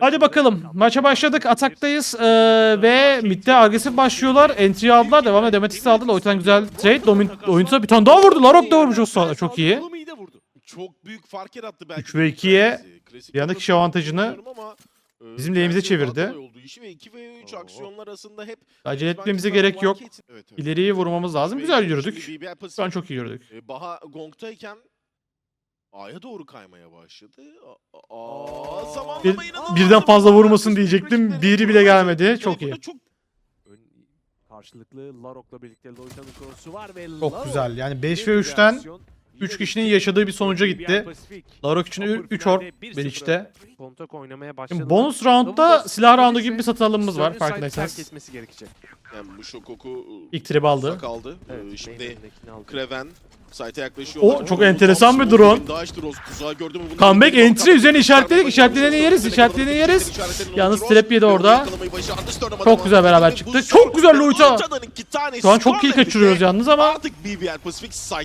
Hadi bakalım. Maça başladık. Ataktayız. Ee, ve midde agresif başlıyorlar. Entry aldılar. Devamlı Demetix'i aldılar. O yüzden güzel trade. Domin oyuncuda bir tane daha vurdu. Larok da vurmuş o sırada. Çok iyi. Çok büyük fark yarattı belki. Üç ve ikiye Klasik bir anda kişi avantajını e, bizim lehimize çevirdi. kolay oldu işi ve 2 ve 3 Oo. aksiyonlar arasında hep acele etmemize gerek yok. İleriyi vurmamız lazım. Güzel yürüdük. An çok iyi yürüdük. e, Baha Gong'tayken A'ya doğru kaymaya başladı. Aa, zamanlama Bir- inanılmaz. birden fazla vurmasın diyecektim. Biri bile gelmedi. Çok iyi. Çok Ön, karşılıklı Larok'la birlikte Loita'nın krosu var ve Çok Larok güzel. Yani 5 yine ve bir 3'ten reaksiyon. 3 Yine kişinin yaşadığı bir sonuca gitti. Larok için Upper 3 finalde orb 1-0 Bridge'de. Kontak oynamaya başladı. Şimdi bonus roundda silah roundu gibi bir satın alımımız var farkındaysanız. etmesi gerekecek. Yani bu Shokoku İlk trip aldı. uzak aldı. Evet, Ee, Şimdi. Kreven site'e yaklaşıyorlar. O, çok enteresan bir drone. Tuzağı gördü mü? bunu? Comeback entry üzerine işaretledik, işaretlerini yeriz, işaretlerini yeriz. Yalnız trap yedi orada. Çok güzel beraber çıktık. Çok güzel tane Şu an çok skorla kaçırıyoruz yalnız ama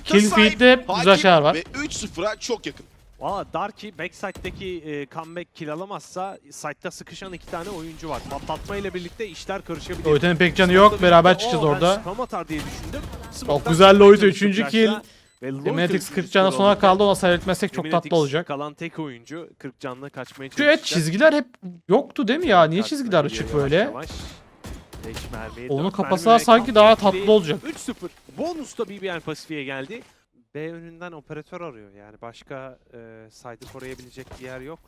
kill feed'de güzel şeyler var. Ve 3-0'a çok yakın. Valla Darky backside'deki e, comeback kill alamazsa side'da sıkışan iki tane oyuncu var. Patlatma ile birlikte işler karışabilir. Loita'nın pek canı yok. Beraber çıkacağız Oo, ben orada. spam atar diye düşündüm. Çok güzel 3. Flash'la. kill. Ve üçüncü 40 canla skor sona aldı. kaldı. Ona seyretmesek çok tatlı olacak. kalan tek oyuncu 40 canla kaçmaya Şu çalışacak. et çizgiler hep yoktu değil mi ya? Niye çizgiler açık böyle? Onu kapasalar sanki daha tatlı olacak. 3-0. Bonus da BBL Pasifik'e geldi. B önünden operatör arıyor. Yani başka e, side'ı koruyabilecek bir yer yok.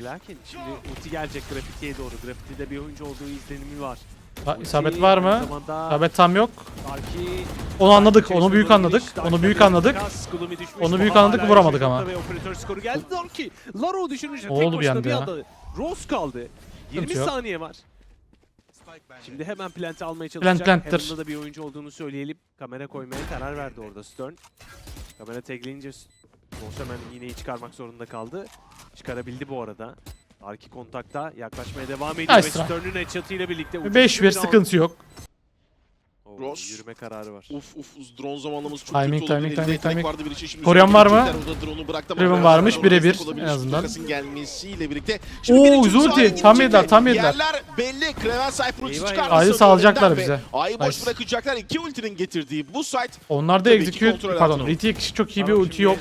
Lakin şimdi ulti gelecek grafitiye doğru. Grafitide bir oyuncu olduğu izlenimi var. Ha, isabet var mı? İsabet tam yok. Darky- Onu anladık. Onu büyük anladık. Onu büyük anladık. Onu büyük anladık, vuramadık ama. Operatör skoru geldi. Darky. Laro düşününce tek oldu bir başına anda bir anda. Rose kaldı. 20 Sıkıntı yok. saniye var. Şimdi hemen plant'i almaya çalışacak. Plant. Heaven'da da bir oyuncu olduğunu söyleyelim. Kamera koymaya karar verdi orada Stern. Kamera tagleyince Rose hemen iğneyi çıkarmak zorunda kaldı. Çıkarabildi bu arada. Arki kontakta yaklaşmaya devam ediyor Nice ve. Stern'ün headshot'ı ile birlikte ucuz 5-1 bir round. sıkıntı yok. Oo, Ross. Yürüme kararı var. Uf uf drone zamanlaması çok Timing, kötü oldu. timing, Elinde timing, timing. vardı bir Koruyan var mı? üzerine gidecekler. O da drone'u bıraktı ama Riven biraz varmış, birebir en azından. Takasın gelmesiyle birlikte. Oo, Tam yediler, tam yediler. Yerler belli. Kreven Cypher ulti Eyvah, çıkardı. Ayı salacaklar Ve bize. Ayı boş Nice. bırakacaklar. İki ultinin getirdiği bu site Onlar da execute pardon. kişi çok iyi bir ulti yok.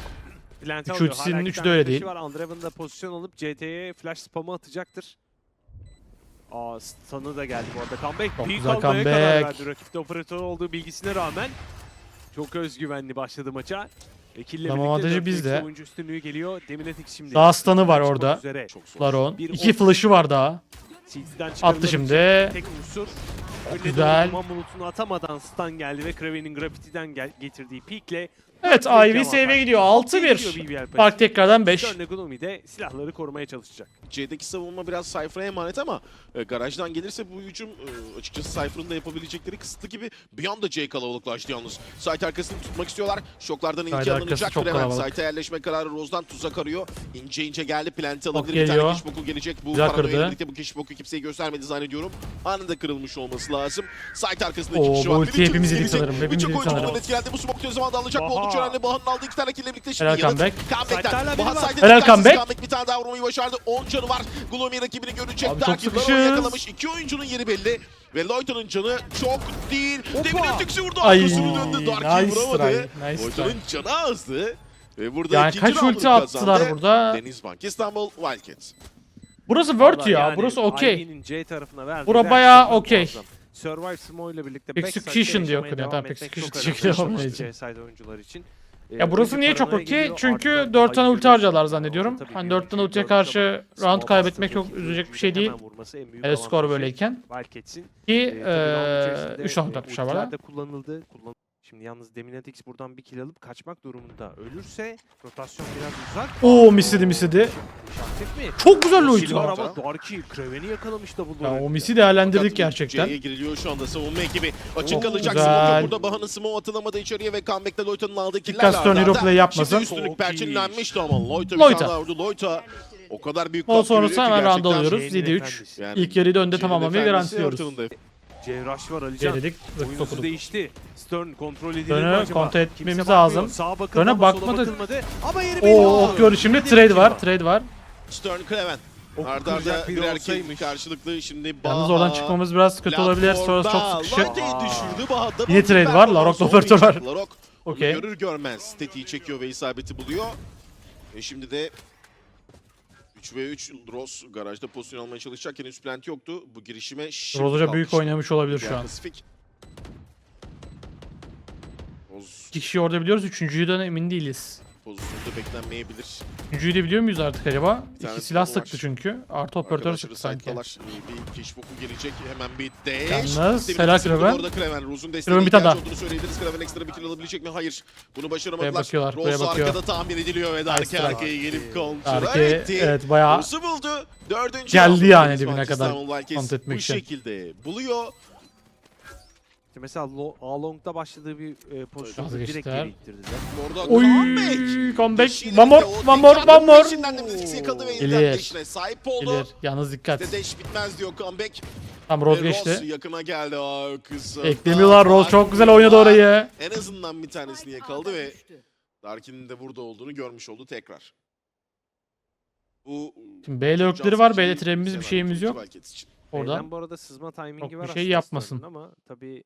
Plant Üç alıyor. ultisinin Hala iki üçü de öyle değil. Var. Andreven da pozisyon alıp CT'ye flash spamı atacaktır. Aa stun'ı da geldi bu arada. Comeback. Çok Peak güzel almaya karar comeback. verdi. Rakipte operatör olduğu bilgisine rağmen çok özgüvenli başladı maça. Ekille Ama birlikte avantajı 4 bizde. oyuncu üstünlüğü geliyor. Deminetix şimdi. Daha stun'ı var Çıkmak orada. Üzere. çok zor. Laron. Bir İki flash'ı var daha. Attı şimdi. Tek unsur. Önüne Güzel. doğru duman bulutunu atamadan stun geldi ve Kraven'in grafitiden gel- getirdiği peakle Evet Ivy save'e gidiyor. 6-1. Fark tekrardan 5. Stern Economy de silahları korumaya çalışacak. C'deki savunma biraz Cypher'a emanet ama e, garajdan gelirse bu hücum e, açıkçası Cypher'ın da yapabilecekleri kısıtlı gibi bir anda C kalabalıklaştı yalnız. Site arkasını tutmak istiyorlar. Şoklardan arkası alınacak. Hemen site'e yerleşme kararı Rose'dan tuzak arıyor. İnce ince geldi. Plant'i alabilir. Bir tane Kishboku gelecek. Bu paranoya birlikte bu Kishboku kimseye göstermedi zannediyorum. Anında kırılmış olması lazım. Site arkasında iki kişi bu var. ultiyi Birçok hepimiz yedik sanırım, Birçok yedik oyuncu bundan etkilendi. Bu smoke zamanda alınacak mı? Oldukça önemli. Baha'nın aldığı iki tane kille birlikte şimdi Helal comeback. Comeback'ten. Site'de hala biri Baha var. site'de Helal dikkatsiz comeback. comeback bir tane daha vurmayı başardı. 10 canı var. Gloomy rakibini görecek. Abi çok sıkışız. yakalamış. İki oyuncunun yeri belli. Ve Loita'nın canı çok değil. Hoppa. Demin ötüksü vurdu. Ay, Arkasını döndü. Darky'yi nice vuramadı. try, nice try. canı azdı. Ve burada Yani ikinci kaç ulti attılar kazandı. burada? Deniz Bank İstanbul Wildcats. Burası Word Vallahi ya. yani Burası okey. Bura bayağı okey. Survive Smo ile birlikte Execution diyor devam Tamam, execution teşekkür ederim. Oyuncular için. Ee, Ya burası önce niye çok okey? Çünkü ardından 4 tane ulti görüyoruz. zannediyorum. Hani bir 4 tane ultiye karşı round kaybetmek çok üzülecek bir şey değil. Hele skor böyleyken. Ki Ee, içerisinde, 3 round e, atmışlar bana. Şimdi yalnız Deminatix buradan bir kill alıp kaçmak durumunda. Ölürse rotasyon biraz uzak. Oo misidi misidi. İşaret mi? Çok güzel O ulti. kill var var. ama Darky Kraven'i yakalamış da bu Ya o misi değerlendirdik Fakat gerçekten. C'ye giriliyor şu anda savunma ekibi. Açık Oo, kalacak güzel. smoke burada. Baha'nın smoke atılamadı içeriye ve comeback'te Loita'nın aldığı killerle Dikkat Stone. Europlay yapmasın. Şimdi üstünlük Çok perçinlenmişti ama Loita bir tane daha vurdu. Loita o kadar büyük Ondan katkı sonrası veriyor ki hemen round gerçekten. alıyoruz. Şeyin 7-3. efendisi. Yani İlk yarıyı da önde C'nin tamamlamayı efendisi, garantiliyoruz. Rush var Alican. C dedik. Oyuncusu okuduk. değişti. Stern kontrol edilir Döne mi acaba? kontrol Kimse etmemiz bakmıyor. lazım. Sağa bakıldı Döne ama sola bakmadı. bakılmadı. Ama yeri belli Oo oldu. ok görüşümde Bir de trade var. Trade var. Stern Craven. O Arda kıracak arda biri bir erkek olsaymış. karşılıklı şimdi Yalnız Baha, oradan çıkmamız biraz kötü olabilir. Sonrası çok sıkışık. Düşürdü. Double Yine trade var, performans Larok'la operatör var. Larok Okey. görür görmez tetiği çekiyor ve isabeti buluyor. Ve şimdi de 3 ve 3 Ross garajda pozisyon almaya çalışacak. Henüz plant yoktu. Bu girişime şimdi Rozoca büyük oynamış olabilir şu an. Pasifik. Roz İki kişi orada biliyoruz. Üçüncüyü de emin değiliz. Pozisyonda beklenmeyebilir. Üçüncüyü de biliyor muyuz artık acaba? Bir tane İki silah solu var. sıktı çünkü. Artı operatör sıktı sanki. İyi bir keşfoku gelecek. Hemen bir dash. Yalnız, helal Kraven. Bu arada Kraven. Rose'un desteğine Kraven bir tane ihtiyaç daha. olduğunu söyleyebiliriz. Kraven ekstra bir kill alabilecek mi? Hayır. Bunu başaramadılar. Buraya bakıyorlar, buraya Rose bakıyor. arkada tahmin ediliyor ve strike. arkaya gelip kontrol etti. evet bayağı Rose'u buldu. Dördüncü Geldi yani dibine kadar kontrol etmek Bu için. şekilde buluyor. İşte mesela Lo- A-Long'da başladığı bir e, pozisyonda direkt geri ittirdiler. Orada Oy comeback. comeback. One more, one more, one more. de yakaladı ve dash'ine sahip oldu. Gelir. Yalnız dikkat. İşte dash bitmez diyor comeback. Tam Rose geçti. yakına geldi. Aa, kısa. Eklemiyorlar. Rose çok güzel oynadı orayı. En azından bir tanesini yakaladı ve Darkin'in de burada olduğunu görmüş oldu tekrar. Bu Şimdi B'yle ökleri var. B'yle bir trebimiz bir şeyimiz yok. B'den bu arada sızma timingi Çok bir var şey aslında yapmasın. Ama tabii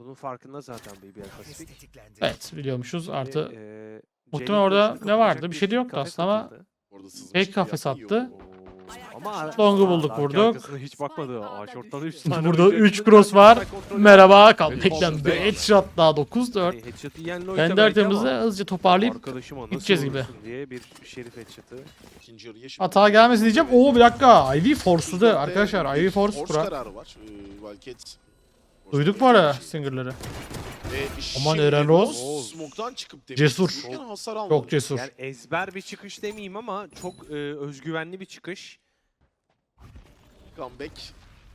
bunun farkında zaten BBL Pacific. Evet biliyormuşuz. Artı Ve, e, muhtemelen orada ne vardı? Bir şey de yoktu aslında ama atıldı. Orada sızmış fake gibi kafes yaptı, iyi attı. oldu. Oo, Ama Long'u bulduk, vurduk. hiç bakmadı. Ağaç ortada 3 tane. Burada oyuncu. 3 cross var. Merhaba. Comeback'ten bir Headshot. daha 9-4. Hey, Headshot'ı yiyen Loyta Kendi haritamızı hızlıca toparlayıp gideceğiz gibi. hata gelmesin diyeceğim. Oo bir dakika. Ivy force'ladı arkadaşlar. Ivy force Force bura. Duyduk bu ara singer'ları. Aman Eren Smoke'tan çıkıp demiş. Cesur. Hasar almadı. Çok cesur. Yani ezber bir çıkış demeyeyim ama çok e, özgüvenli bir çıkış. Comeback.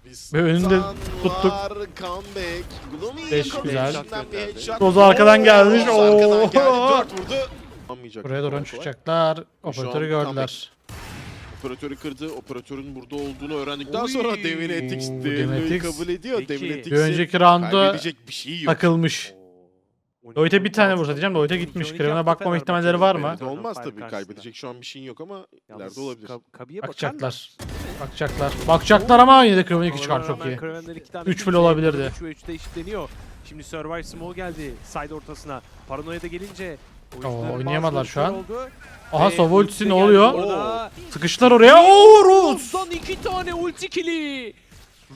Biz Ve önünde tuttuk. Comeback. Gloomy Beş güzel. İçinden bir headshot. Rozo arkadan gelmiş. Rozo arkadan Oo. geldi. Dört vurdu. Buraya doğru çıkacaklar. Operatörü gördüler. Operatörü kırdı. Operatörün burada olduğunu öğrendikten Oy. sonra Devinetix Oo, de Devinetix. kabul ediyor. Peki. Devinetix'in Bir önceki kaybedecek bir şey yok. takılmış. Oo. Loyte bir tane 12-16 vursa diyeceğim de Loyte gitmiş. 12-12 Kraven'e yaptı bakmama ihtimalleri var mı? Evet, olmaz tabii. Kaybedecek şu an bir şeyin yok ama ileride olabilir. Ka- Kabi'ye. Bakacaklar. Bakacaklar. Bakacaklar ama yine de Kraven 2 çıkar çok iyi. Kraven'den iki tane Üç kill bile olabilirdi. 3 ve 3'te eşitleniyor. Şimdi Survive Smoke geldi side ortasına. Paranoya'da gelince oyuncuların oynayamadılar şu an. oldu. Aha Ve Sova ulti ultisi ne geldi oluyor? orada. Sıkıştılar oraya. Oo Rose! Rose'dan iki tane ulti kili.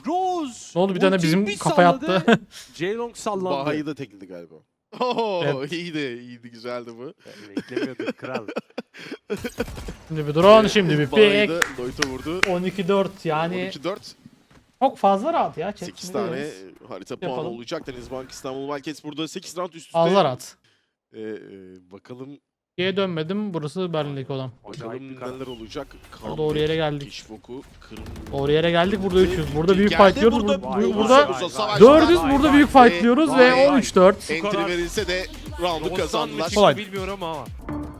Rose. Ne oldu bir tane ultiyi bizim bir kafaya salladı. attı. Jaylong sallandı. Baha'yı da tekledi galiba. Oo, Evet. iyiydi, iyiydi, güzeldi bu. Beklemiyorduk kral. Şimdi bir drone şimdi bir Baha'yı pick. da vurdu. 12-4 yani 12-4. çok fazla rahat ya. 8 Chat, tane harita puanı Yapalım. olacak. Denizbank İstanbul Wildcats burada 8 round üst üste. Fazla rahat. Ee, e, bakalım G'ye dönmedim. Burası Berlin'deki olan. Bakalım bir neler olacak. Burada doğru yere geldik. Kişfoku kırmızı. Doğru yere geldik. Burada 300. Burada büyük Geldi fight diyoruz. burada. Vay, bu- vay, burada vay, vay, savaş- vay, 400. vay, Burada vay, büyük vay. fight diyoruz vay, ve vay. 13-4. Entry kadar- verilse de roundu mı kazandılar. çıktı Kolay. bilmiyorum ama.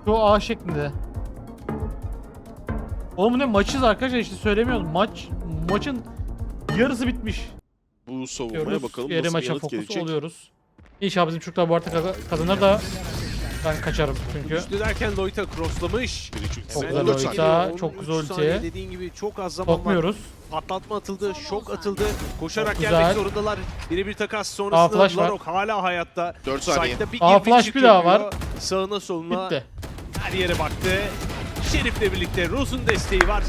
Şu A şeklinde. Oğlum bu ne maçız arkadaşlar işte söylemiyordum. Maç maçın yarısı bitmiş. Bu savunmaya Diyoruz. bakalım Diğeri nasıl bir maça yanıt fokus gelecek. oluyoruz. İnşallah bizim çocuklar bu arada kaza- kazanır da ben kaçarım çünkü. Düştü derken Loyta crosslamış. Çok güzel geliyor. çok 13 güzel ulti. Dediğin gibi çok az zaman var. Sokmuyoruz. Patlatma atıldı, şok atıldı. Koşarak Çok gelmek zorundalar. Birebir takas Aa, sonrasında var. Larok hala hayatta. 4 saniye. Bir bir flash bir daha yapıyor. Sağına soluna Bitti. her yere baktı. Şerif'le birlikte Rose'un desteği var.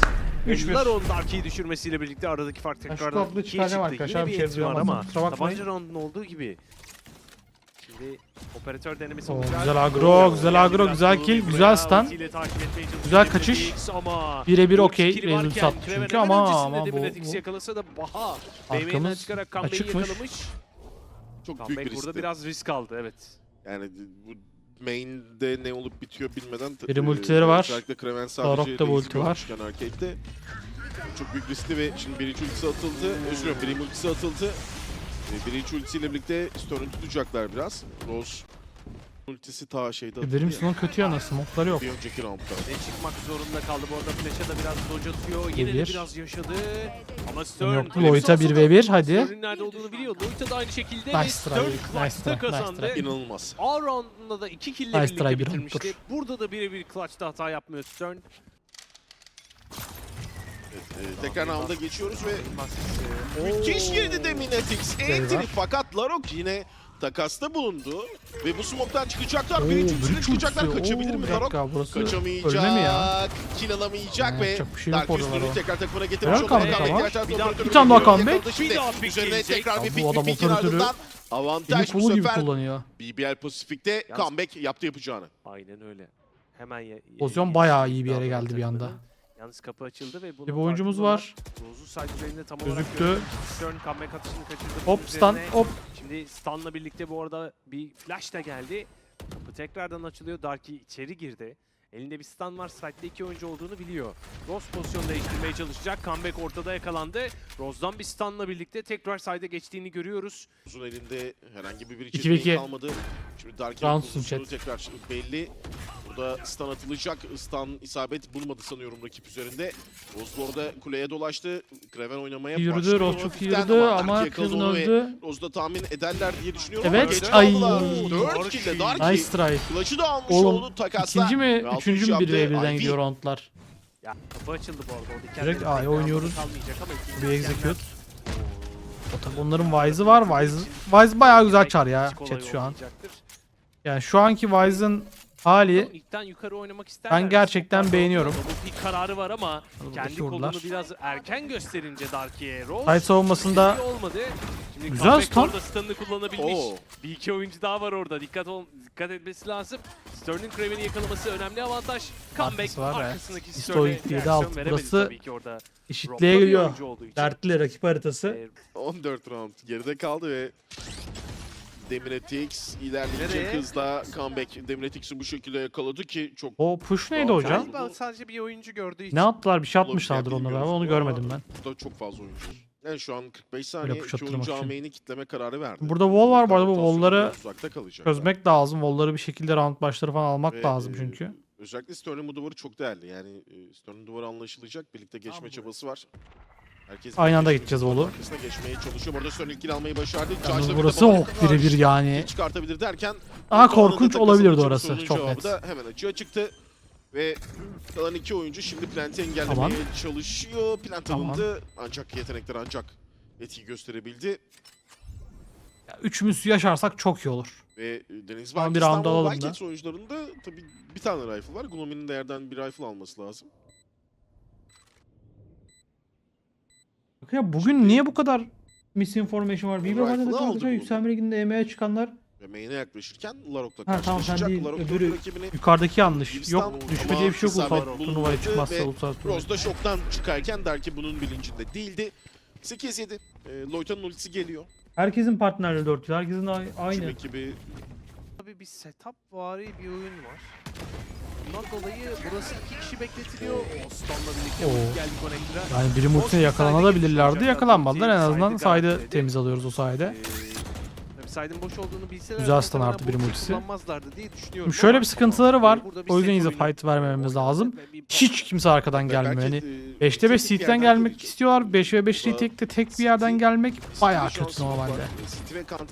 3-1. Laro'nun Darky'yi düşürmesiyle birlikte aradaki fark tekrardan kapıyı 2'ye çıkaracağım çıktı. Yine bir etki var ama tabanca roundunda olduğu gibi. Şimdi operatör denemesi Oo, olacak. güzel agro, güzel Geldi agro, güzel kill, güzel stun. Güzel kaçış. Birebir okey. varken sattı çünkü ama öncesinde ama bu, bu yakalasa da Baha. BM'den arkamız açıkmış. Çok büyük bir burada riskti. biraz risk aldı evet. Yani bu main'de ne olup bitiyor bilmeden Biri e, multileri var. Özellikle Kraven sadece bu ulti var. arcade'de çok büyük riskli ve şimdi birinci ultisi atıldı. Özür dilerim birinci ultisi atıldı. E, birinci ultisiyle birlikte Storm'u tutacaklar biraz. Rose ultisi ta şeyde atıldı Benim ya, sunum kötü yana smoke'ları yok. bir önceki roundda. Ve çıkmak zorunda kaldı bu arada Flash'a da biraz dodge atıyor. Yine de Bir. biraz yaşadı. Ama Stern... Flip Loyta sahasında 1v1 hadi. Stern'in nerede olduğunu biliyor. Loyta da aynı şekilde ve Nice Stern try, nice clutch'ta try, nice kazandı. try. İnanılmaz. A roundunda da iki kill ile Nice birlikte bitirmişti. Burada da birebir clutch'ta hata yapmıyor Stern. Ee, tekrar rounda geçiyoruz ve müthiş girdi de Minetix. Eyvah. Anthony fakat Larok yine takasta bulundu. Ve bu smoke'tan çıkacaklar. Birinci üstüne çıkacaklar. Kaçabilir Oo, mi Larok? Kaçamayacak. mi ya? Kill alamayacak Ha, ve şey Dark üstünü tekrar takımına getirmiş oldu. Bir daha- operatörü bir tane daha comeback. Bir daha pick Üzerine tekrar bir pick, bir adam pick'in ardından avantaj bu sefer kullanıyor. BBL Pasifik'te comeback yaptı yapacağını. Aynen öyle. Hemen Pozisyon bayağı iyi bir yere geldi bir anda. Yalnız kapı açıldı ve bunun Bir oyuncumuz var. Rose'u side üzerinde tam Gözüktü. olarak. Stern comeback atışını kaçırdı. Hop stun hop. Şimdi stun'la birlikte bu arada bir flash da geldi. Kapı tekrardan açılıyor. Darky içeri girdi. Elinde bir stun var. Side'de iki oyuncu olduğunu biliyor. Rose pozisyon değiştirmeye çalışacak. Comeback ortada yakalandı. Rose'dan bir stun'la birlikte tekrar side'e geçtiğini görüyoruz. Uzun elinde herhangi bir bir içeriği kalmadı. Şimdi Rounds'un pozisyonu tekrar belli. Burada stun atılacak. Stun isabet bulmadı sanıyorum rakip üzerinde. Bu arada kuleye dolaştı. Kraven oynamaya Yürüdü başlıyor Rose çok yürüdü ama ve öldü. Rose da tahmin ederler diye düşünüyorum Evet, ay. kaldılar. 4 kill'le Darky. Nice try. Clutch'ı da almış Oğlum, oldu takasla. İkinci mi, Ve üçüncü üç mü bir Ivy. gidiyor roundlar. Ya kapı açıldı bu arada. O Direkt A'ya oynuyoruz. Bir execute. O tabi onların Wise'ı var. Wise, Wise bayağı güzel çar ya chat şu an. Yani şu anki Wise'ın hali İlkten yukarı oynamak isterler. Ben gerçekten beğeniyorum. bir kararı var ama kendi vurdular. kolunu biraz erken gösterince Darky'e Rose Side savunmasında iyi olmadı. Şimdi Güzel comeback stun. Orada stun'ını kullanabilmiş. Oo. Bir iki oyuncu daha var orada. Dikkat ol, dikkat etmesi lazım. Sterling Craven'i yakalaması önemli avantaj. Comeback Arkası var, evet. arkasındaki İsto Sterling'e ilk yedi reaksiyon alt. veremedi Burası tabii ki orada. eşitliğe oyuncu olduğu için. Dertli rakip haritası. Ee, 14 round geride kaldı ve Deminetix ilerleyecek Nereye? hızla comeback Deminetix'i bu şekilde yakaladı ki çok O push neydi hocam? Galiba sadece bir oyuncu gördüğü için. Ne attılar? Bir şey atmışlardır bilmiyoruz beraber. Onu görmedim ben. Burada çok fazla oyuncu. var. Yani şu an 45 saniye push iki attırmak oyuncu için. AM'ini kitleme kararı verdi. Burada wall var bu arada bu wall'ları uzakta kalacak. çözmek lazım. Wall'ları bir şekilde round başları falan almak Ve, lazım e, çünkü. Özellikle Stern'in bu duvarı çok değerli. Yani e, Stern'in duvarı anlaşılacak. Birlikte geçme çabası var. Herkes Aynı anda gideceğiz Wall'u. Arkasına geçmeye çalışıyor. Burada kill almayı başardı. Yalnız burası var. birebir yani. çıkartabilir derken Daha korkunç olabilirdi orası, çok net. da hemen açığa çıktı. Ve kalan iki oyuncu şimdi plant'i engellemeye Aman. çalışıyor. Plant alındı. Ancak yetenekler ancak etki gösterebildi. Ya, Üçümüz yaşarsak çok iyi olur. Ve Deniz bir Wildcats oyuncularında tabii bir tane rifle var. Glumi'nin de yerden bir rifle alması lazım. Ya bugün niye bu kadar misinformation var? Rifle'ı Vada'da aldı arkadaşlar bunu. yükselme liginde EME'ye çıkanlar Ve main'e yaklaşırken Larok'la Ha, tamam, sen karşılaşacak. değil, Larok öbürü- dört rakibini yukarıdaki yanlış. Gibistan Yok düşme diye bir şey yok isabet ulusal turnuvaya çıkmazsa ve ulusal turnuvaya. Rose da şoktan çıkarken Darky bunun bilincinde değildi. 8-7. E, Loyta'nın ultisi geliyor. Herkesin partnerleri 4 yıl. Herkesin a- Tüm aynı. ekibi Tabii bir setup vari bir oyun var. Bundan dolayı burası iki kişi bekletiliyor. O stun'la birlikte Oo. geldi connector'a. Yani biri multine yakalanabilirlerdi. Yakalanmadılar. En azından saydı temiz alıyoruz o sayede. Ee, side'ın boş olduğunu bilseler Güzel stun artı bir multisi. Kullanmazlardı diye düşünüyorum. Şöyle bir sıkıntıları var. O yüzden oyunu fight vermememiz lazım. Hiç kimse arkadan gelmiyor. Yani e, 5'te 5 kritik City'den yerden gelmek istiyorlar. 5 ve 5 Burada retake'de tek bir yerden gelmek bayağı kötü normalde.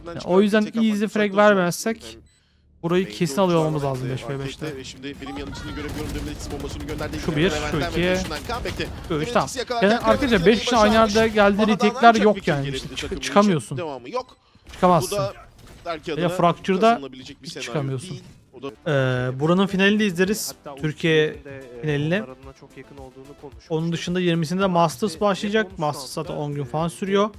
Yani o yüzden easy frag zor. Burayı kesin alıyor olmamız lazım Ee, 5 ve arcade'de 5'te. Ve şimdi benim yanıtını görebiliyorum. Demirix bombasını gönderdi. Şu bir, şu Levent'ten iki, ve peşinden comeback'te. 3 tamam. Yani arkadaşlar Cleveland 5 kişi aynı retake'ler ancak bir yok yani. gelebildi İşte çıkamıyorsun. Devamı yok. Bu Çıkamazsın. Ya Fracture'da hiç çıkamıyorsun. değil. O da Ee, buranın finalini de izleriz. Hatta Türkiye e, konuşmuştuk. Onun dışında 20'sinde Masters başlayacak. Masters zaten 10 gün falan sürüyor.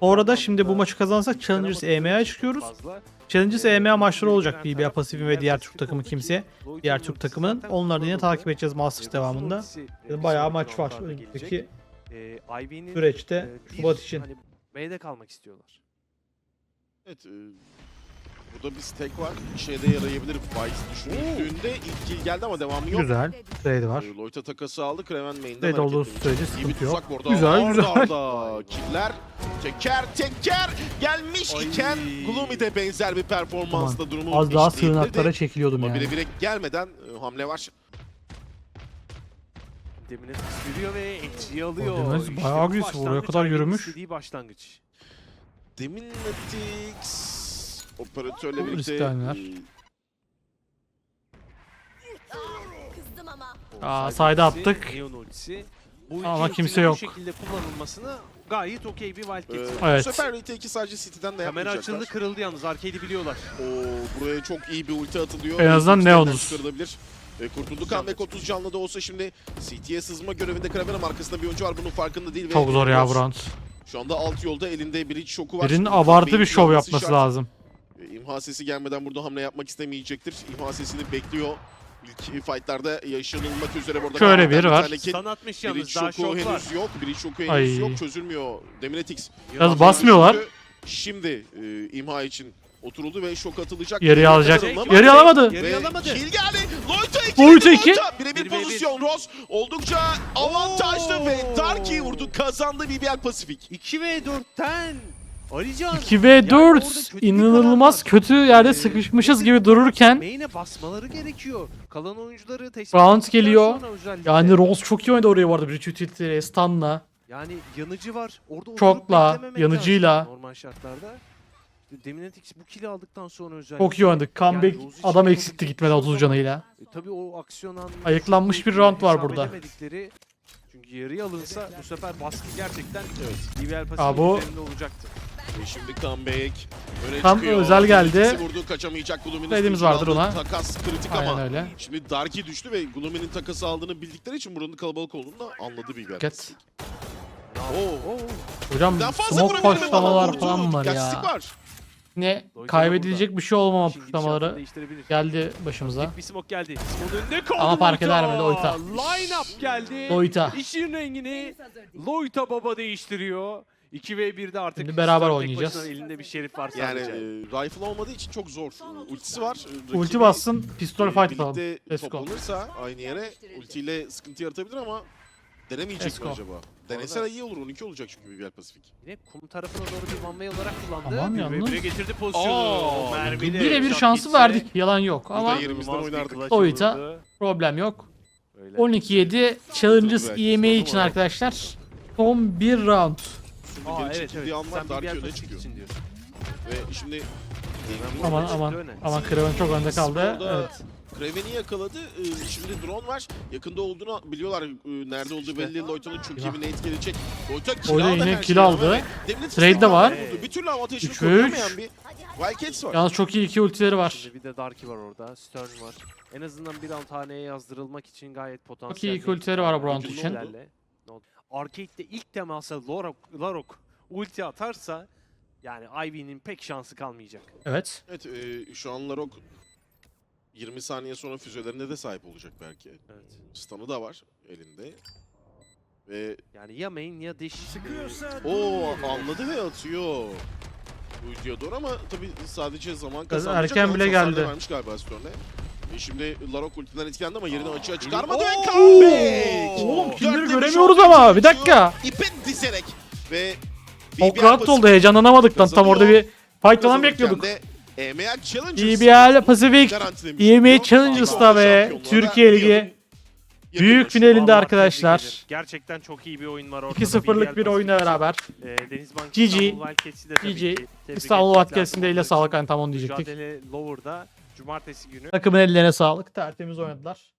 Orada roundda şimdi bu maçı kazanırsak Challengers EME'ye çıkıyoruz. fazla. Challenges Ee, EMEA maçları olacak BBA Pasif'in ve diğer Türk takımı kimse. Diğer Türk takımının. Onları yine takip edeceğiz Masters devamında. E, Bayağı maç var önümüzdeki süreçte e, Şubat için. Hani B'de kalmak istiyorlar. Evet, e, burada bir stack var. İşe de yarayabilir. Vice düşünüldüğünde ilk kill geldi ama devamı yok. Güzel. Trade var. E, Loyta takası aldı. Kraven main'den Trade olduğu sürece sıkıntı yok. Güzel, Arda güzel. arda Killer teker teker gelmiş Ay. iken Gloomy de benzer bir performansla durumu Az daha sığınaklara çekiliyordum Ama yani. bire bire gelmeden e, hamle var. Demine sürüyor ve entry alıyor. Demez İşte bayağı agresif, oraya kadar yürümüş. istediği başlangıç. Demin operatörle birlikte risklenler. Kızdım ama. O Aa, ultisi, attık. Neon ultisi. bu Ama ulti kimse yok. Bu şekilde kullanılmasını gayet okey bir Ee. Evet. Bu sefer retake'i sadece City'den de Kamera yapmayacaklar. açıldı kırıldı yalnız arcade'i biliyorlar. Oo, buraya çok iyi bir ulti atılıyor. En azından Ultiden Neonuz. çıkarılabilir. E, kurtulduk Comeback 30 canlı da olsa şimdi CT'ye sızma görevinde Kraven'in arkasında bir oyuncu var bunun farkında değil. ve Çok zor ya Rose round. Şu anda alt yolda elinde Breach şoku var. Birinin abartı bir şov yapması yapması şart. lazım. E, İmha sesi gelmeden burada hamle yapmak istemeyecektir. İmha sesini bekliyor. İlk fightlarda yaşanılmak üzere burada. Şöyle bir var. kill. Stun atmış yalnız Breach daha şoku şok var. henüz yok. Breach şoku henüz Ay. yok. Çözülmüyor. Deminetix. Biraz basmıyorlar. Şimdi e, imha için oturuldu ve şok atılacak. Yarıyı alacak. Yarıyı alamadı. Yarı alamadı. kill geldi. Loyta 2. Loyta iki. Birebir pozisyon. Ross oldukça avantajlı Oo. ve Darky vurdu. Kazandı BBL Pasifik. 2 ve 4'ten Alican. 2 ve Yani 4 orada kötü bir inanılmaz kötü yerde sıkışmışız gibi dururken Main'e basmaları gerekiyor. Kalan oyuncuları tespit Round geliyor. yani Rose çok iyi oynadı oraya vardı bir utility stun'la. Yani yanıcı var. Orada Çokla, yanıcıyla. Normal şartlarda. Deminetix bu kill'i aldıktan sonra özellikle. Çok iyi oynadık. Comeback Yani adam büyük gitmeden bir 30 sorun canıyla. E, tabii o aksiyon anında Ayıklanmış bir round var burada. Çünkü yarı alınsa bu sefer baskı gerçekten Evet. Aa, bu- olacaktı. Ve şimdi comeback öne Tam çıkıyor. özel geldi. İkisi Vurdu kaçamayacak Glumin'in. Dediğimiz vardır ona. Takas kritik Aynen ama. öyle. Şimdi Darky düştü ve Glumin'in takası aldığını bildikleri için buranın kalabalık olduğunu da anladı BBL. Get. Oo. Oo. Hocam Daha fazla smoke Vurdu. falan var ya. var. Ne kaybedilecek bir şey olmama gidişatını değiştirebilir. geldi başımıza. Bir smoke geldi. Smoke'un önünde kaldı Ama fark Loyta. eder mi Loyta? Line up geldi. Loyta. İşin rengini Loyta baba değiştiriyor. 2 ve 1'de artık Şimdi beraber Tek oynayacağız. başına elinde bir şerif var Yani sadece. e, rifle olmadığı için çok zor. Ultisi var. E, rakibi, Ulti bassın pistol e, fight atalım. Birlikte Let's go. toplanırsa aynı yere ultiyle sıkıntı yaratabilir ama denemeyecek Let's mi go. acaba? Denese de iyi olur. 12 olacak çünkü BBL Pasifik. Yine kum tarafına doğru bir one way olarak kullandı. Tamam Bir yalnız. ve bire getirdi pozisyonu. Aa, Mermiyle Birebir shot şansı gitse verdik. Yalan yok ama Burada yerimizden inanılmaz bir oynardık. clutch Loyta. olurdu. problem yok. Öyle. 12-7 Challenges belki EMA sorun için var. arkadaşlar. Son bir round. Şimdi Aa, geri evet çekildiği evet. an Darky BBL öne çıkıyor. için diyorsun. Ve şimdi Aman aman aman Kraven çok önde kaldı. Orada Evet. Kraven'i yakaladı. Ee, Şimdi drone var. Yakında olduğunu biliyorlar. Ee, Nerede olduğu belli. Loyta'nın çok iyi bir nate gelecek. Loyta kill Orada aldı yine her kill aldı. Devlet Trade de var. vurdu. Bir türlü avantajını Üç koruyamayan üç. bir Wildcats var. Yalnız çok iyi iki ultileri var. Şimdi bir de Darky var orada. Stern var. En azından bir round haneye yazdırılmak için gayet Çok iyi potansiyel. iki ultileri var bu round için. Arcade'de ilk temasa Larok, Larok ulti atarsa yani Ivy'nin pek şansı kalmayacak. Evet. Evet e, şu an Larok 20 saniye sonra füzelerine de sahip olacak belki. Evet. Stun'ı da var elinde. Ve Yani ya main ya dish. o anladı ve atıyor. Uyduya doğru ama tabii sadece zaman kazanacak. erken bile geldi. Vermiş galiba Stern'e. E şimdi Larok ultiden etkilendi ama yerini açığa çıkarmadı ve comeback! Oğlum kimleri göremiyoruz ama bir dakika. İpe dizerek ve Çok BBL rahat oldu heyecanlanamadık lan tam orada bir fight falan kazanırken bekliyorduk. de EMEA Challengers BBL Pacific garantilemiş. EMA oluyor. Challengers'ta Türkiye Ligi yakın büyük finalinde arkadaşlar. ederim. Gerçekten çok iyi bir oyun var ortada. 2-0'lık bir BBL oyunla beraber. Ee, Denizbank GG. İstanbul Wildcats'i de tabii GG. tebrik İstanbul etmek de ile sağlık hani tam onu diyecektik. Mücadele Lower'da cumartesi günü Takımın ellerine sağlık. Tertemiz oynadılar.